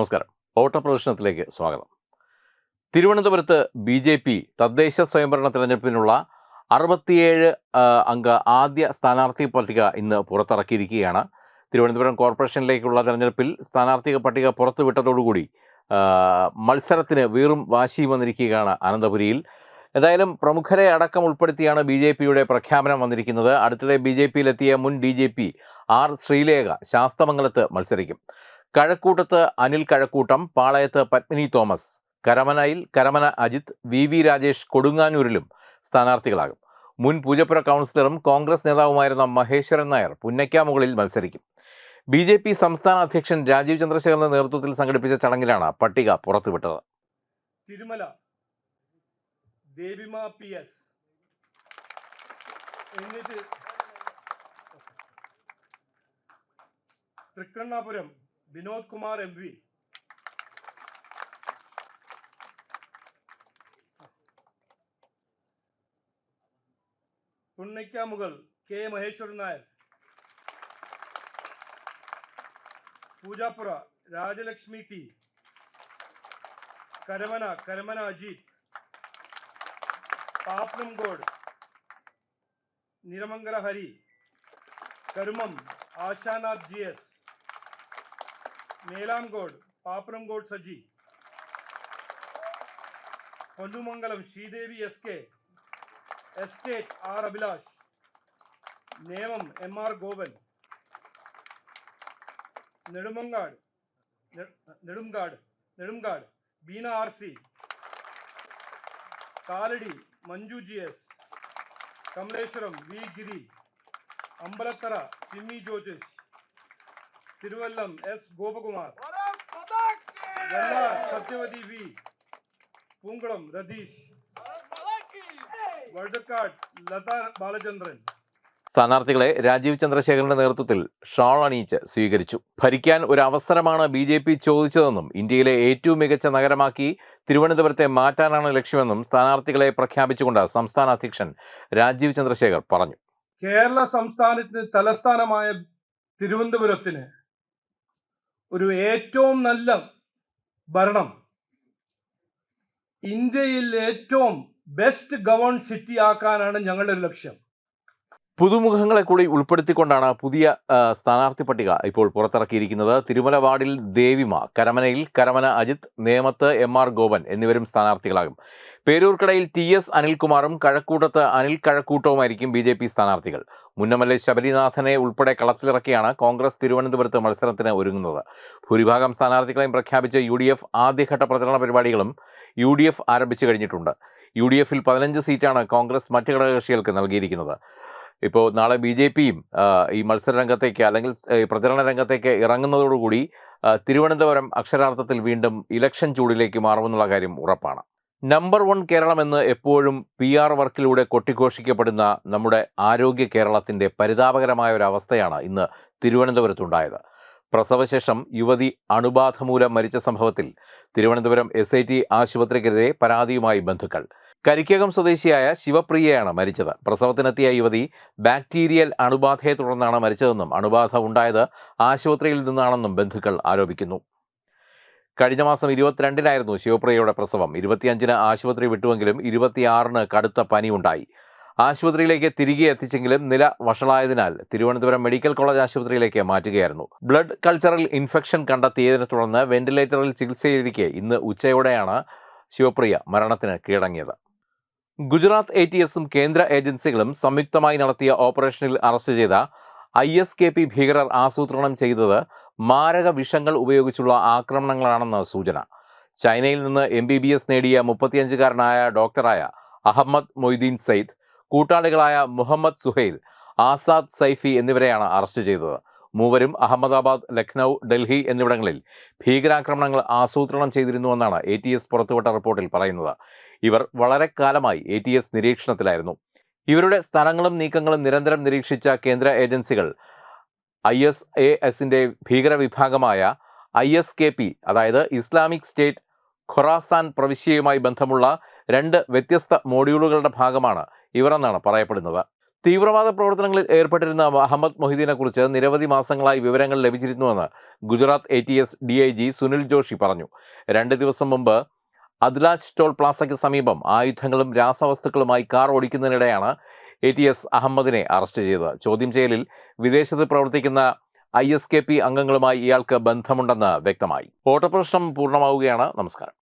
നമസ്കാരം. ഓട്ടപ്രദർശനത്തിലേക്ക് സ്വാഗതം. തിരുവനന്തപുരത്ത് ബി ജെ പി തദ്ദേശ സ്വയംഭരണ തിരഞ്ഞെടുപ്പിനുള്ള അറുപത്തിയേഴ് അംഗ ആദ്യ സ്ഥാനാർത്ഥി പട്ടിക ഇന്ന് പുറത്തിറക്കിയിരിക്കുകയാണ്. തിരുവനന്തപുരം കോർപ്പറേഷനിലേക്കുള്ള തെരഞ്ഞെടുപ്പിൽ സ്ഥാനാർത്ഥി പട്ടിക പുറത്തുവിട്ടതോടുകൂടി മത്സരത്തിന് വീറും വാശിയും വന്നിരിക്കുകയാണ് അനന്തപുരിയിൽ. എന്തായാലും പ്രമുഖരെ അടക്കം ഉൾപ്പെടുത്തിയാണ് ബി ജെ പിയുടെ പ്രഖ്യാപനം വന്നിരിക്കുന്നത്. അടുത്തിടെ ബി ജെ പിയിലെത്തിയ മുൻ D G P R Sreelekha ശാസ്തമംഗലത്ത് മത്സരിക്കും. കഴക്കൂട്ടത്ത് അനിൽ കഴക്കൂട്ടം പാളയത്ത് പത്മിനി തോമസ് കരമനയിൽ കരമന അജിത് വി വി രാജേഷ് കൊടുങ്ങാനൂരിലും സ്ഥാനാർത്ഥികളാകും. മുൻ പൂജപ്പുര കൗൺസിലറും കോൺഗ്രസ് നേതാവുമായിരുന്ന മഹേശ്വരൻ നായർ പുന്നയ്ക്കാമുകളിൽ മത്സരിക്കും. ബി ജെ പി സംസ്ഥാന അധ്യക്ഷൻ രാജീവ് ചന്ദ്രശേഖരന്റെ നേതൃത്വത്തിൽ സംഘടിപ്പിച്ച ചടങ്ങിലാണ് പട്ടിക പുറത്തുവിട്ടത്. Thirumala Devima P S. Thrikkannapuram Vinod Kumar M V Punnakkamugal K Maheswaran Nair Poojappura Rajalakshmi T Karamana Karamana Ajith Pappanamcode Niramangala Hari Karumom Ashanath G S नीलाम Gaur Pappanamcode Saji Pandumangalam Sreedevi S K estate R Abhilash Nemom M R Govind नाड Beena R C Kaladi Manju G S Kamaleswaram V Giri Ambalathara Simi Jojesh Thiruvallam S Gopakumar. Sathyavathi V. Poonkulam Ratheesh. Vazhuthacaud Latha Balachandran. സ്ഥാനാർത്ഥികളെ രാജീവ് ചന്ദ്രശേഖരന്റെ നേതൃത്വത്തിൽ shawl അണിയിച്ച് സ്വീകരിച്ചു. ഭരിക്കാൻ ഒരു അവസരമാണ് B J P ചോദിച്ചതെന്നും ഇന്ത്യയിലെ ഏറ്റവും മികച്ച നഗരമാക്കി തിരുവനന്തപുരത്തെ മാറ്റാനാണ് ലക്ഷ്യമെന്നും സ്ഥാനാർത്ഥികളെ പ്രഖ്യാപിച്ചുകൊണ്ട് സംസ്ഥാന അധ്യക്ഷൻ രാജീവ് ചന്ദ്രശേഖർ പറഞ്ഞു. കേരള സംസ്ഥാനത്തിന് തലസ്ഥാനമായ തിരുവനന്തപുരത്തിന് ഒരു ഏറ്റവും നല്ല ഭരണം. ഇന്ത്യയിൽ ഏറ്റവും ബെസ്റ്റ് ഗവൺ സിറ്റി ആക്കാനാണ് ഞങ്ങളുടെ ലക്ഷ്യം. പുതുമുഖങ്ങളെ കൂടി ഉൾപ്പെടുത്തിക്കൊണ്ടാണ് പുതിയ സ്ഥാനാർത്ഥി പട്ടിക ഇപ്പോൾ പുറത്തിറക്കിയിരിക്കുന്നത്. തിരുമല വാർഡിൽ ദേവിമ കരമനയിൽ കരമന അജിത് നേമത്ത് എം ആർ ഗോപൻ എന്നിവരും സ്ഥാനാർത്ഥികളാകും. പേരൂർക്കടയിൽ ടി എസ് അനിൽകുമാറും കഴക്കൂട്ടത്ത് അനിൽ കഴക്കൂട്ടവുമായിരിക്കും ബി ജെ പി സ്ഥാനാർത്ഥികൾ. മുന്നമല്ലെ ശബരിനാഥനെ ഉൾപ്പെടെ കളത്തിലിറക്കിയാണ് കോൺഗ്രസ് തിരുവനന്തപുരത്ത് മത്സരത്തിന് ഒരുങ്ങുന്നത്. ഭൂരിഭാഗം സ്ഥാനാർത്ഥികളെയും പ്രഖ്യാപിച്ച യു ഡി എഫ് ആദ്യഘട്ട പ്രചരണ പരിപാടികളും യു ഡി എഫ് ആരംഭിച്ചു കഴിഞ്ഞിട്ടുണ്ട്. യു ഡി എഫിൽ പതിനഞ്ച് സീറ്റാണ് കോൺഗ്രസ് മറ്റ് ഘടകകക്ഷികൾക്ക് നൽകിയിരിക്കുന്നത്. ഇപ്പോൾ നാളെ ബി ജെ പിയും ഈ മത്സര രംഗത്തേക്ക് അല്ലെങ്കിൽ പ്രചരണ രംഗത്തേക്ക് ഇറങ്ങുന്നതോടുകൂടി തിരുവനന്തപുരം അക്ഷരാർത്ഥത്തിൽ വീണ്ടും ഇലക്ഷൻ ചൂടിലേക്ക് മാറുമെന്നുള്ള കാര്യം ഉറപ്പാണ്. നമ്പർ വൺ കേരളം എന്ന് എപ്പോഴും പി ആർ വർക്കിലൂടെ കൊട്ടിഘോഷിക്കപ്പെടുന്ന നമ്മുടെ ആരോഗ്യ കേരളത്തിന്റെ പരിതാപകരമായ ഒരു അവസ്ഥയാണ് ഇന്ന് തിരുവനന്തപുരത്തുണ്ടായത്. പ്രസവശേഷം യുവതി അണുബാധ മൂലം മരിച്ച സംഭവത്തിൽ തിരുവനന്തപുരം എസ് ഐ ടി ആശുപത്രിക്കെതിരെ പരാതിയുമായി ബന്ധുക്കൾ. കരിക്കകം സ്വദേശിയായ ശിവപ്രിയയാണ് മരിച്ചത്. പ്രസവത്തിനെത്തിയ യുവതി ബാക്ടീരിയൽ അണുബാധയെ തുടർന്നാണ് മരിച്ചതെന്നും അണുബാധ ഉണ്ടായത് ആശുപത്രിയിൽ നിന്നാണെന്നും ബന്ധുക്കൾ ആരോപിക്കുന്നു. കഴിഞ്ഞ മാസം ഇരുപത്തിരണ്ടിനായിരുന്നു ശിവപ്രിയയുടെ പ്രസവം. ഇരുപത്തിയഞ്ചിന് ആശുപത്രി വിട്ടുവെങ്കിലും ഇരുപത്തിയാറിന് കടുത്ത പനിയുണ്ടായി. ആശുപത്രിയിലേക്ക് തിരികെ എത്തിച്ചെങ്കിലും നില വഷളായതിനാൽ തിരുവനന്തപുരം മെഡിക്കൽ കോളേജ് ആശുപത്രിയിലേക്ക് മാറ്റുകയായിരുന്നു. ബ്ലഡ് കൾച്ചറൽ ഇൻഫെക്ഷൻ കണ്ടെത്തിയതിനെ തുടർന്ന് വെന്റിലേറ്ററിൽ ചികിത്സയിലിരിക്കെ ഇന്ന് ഉച്ചയോടെയാണ് ശിവപ്രിയ മരണത്തിന് കീഴടങ്ങിയത്. ഗുജറാത്ത് എ ടി എസും കേന്ദ്ര ഏജൻസികളും സംയുക്തമായി നടത്തിയ ഓപ്പറേഷനിൽ അറസ്റ്റ് ചെയ്ത ഐ എസ് കെ പി ഭീകരർ ആസൂത്രണം ചെയ്തത് മാരക വിഷങ്ങൾ ഉപയോഗിച്ചുള്ള ആക്രമണങ്ങളാണെന്ന് സൂചന. ചൈനയിൽ നിന്ന് എം ബി ബി എസ് നേടിയ മുപ്പത്തിയഞ്ചുകാരനായ ഡോക്ടറായ അഹമ്മദ് മൊയ്തീൻ സയ്ദ് കൂട്ടാളികളായ മുഹമ്മദ് സുഹൈൽ ആസാദ് സൈഫി എന്നിവരെയാണ് അറസ്റ്റ് ചെയ്തത്. മൂവരും അഹമ്മദാബാദ് ലക്നൗ ഡൽഹി എന്നിവിടങ്ങളിൽ ഭീകരാക്രമണങ്ങൾ ആസൂത്രണം ചെയ്തിരുന്നുവെന്നാണ് എ ടി എസ് പുറത്തുവിട്ട റിപ്പോർട്ടിൽ പറയുന്നത്. ഇവർ വളരെ കാലമായി എ ടി എസ് നിരീക്ഷണത്തിലായിരുന്നു. ഇവരുടെ സ്ഥലങ്ങളും നീക്കങ്ങളും നിരന്തരം നിരീക്ഷിച്ച കേന്ദ്ര ഏജൻസികൾ ഐ എസ് എ എസിന്റെ ഭീകരവിഭാഗമായ ഐ എസ് കെ പി അതായത് ഇസ്ലാമിക് സ്റ്റേറ്റ് ഖൊറാസാൻ പ്രവിശ്യയുമായി ബന്ധമുള്ള രണ്ട് വ്യത്യസ്ത മോഡ്യൂളുകളുടെ ഭാഗമാണ് ഇവരെന്നാണ് പറയപ്പെടുന്നത്. തീവ്രവാദ പ്രവർത്തനങ്ങളിൽ ഏർപ്പെട്ടിരുന്ന അഹമ്മദ് മൊഹിദ്ദീനെ കുറിച്ച് നിരവധി മാസങ്ങളായി വിവരങ്ങൾ ലഭിച്ചിരുന്നുവെന്ന് Gujarat A T S D I G Sunil Joshi പറഞ്ഞു. രണ്ട് ദിവസം മുമ്പ് അദ്ലാജ് ടോൾ പ്ലാസയ്ക്ക് സമീപം ആയുധങ്ങളും രാസവസ്തുക്കളുമായി കാർ ഓടിക്കുന്നതിനിടെയാണ് എ ടി എസ് അഹമ്മദിനെ അറസ്റ്റ് ചെയ്തത്. ചോദ്യം ചെയ്യലിൽ വിദേശത്ത് പ്രവർത്തിക്കുന്ന ഐ എസ് കെ പി അംഗങ്ങളുമായി ഇയാൾക്ക് ബന്ധമുണ്ടെന്ന് വ്യക്തമായി. ഓട്ടപ്രശ്നം പൂർണമാവുകയാണ്. നമസ്കാരം.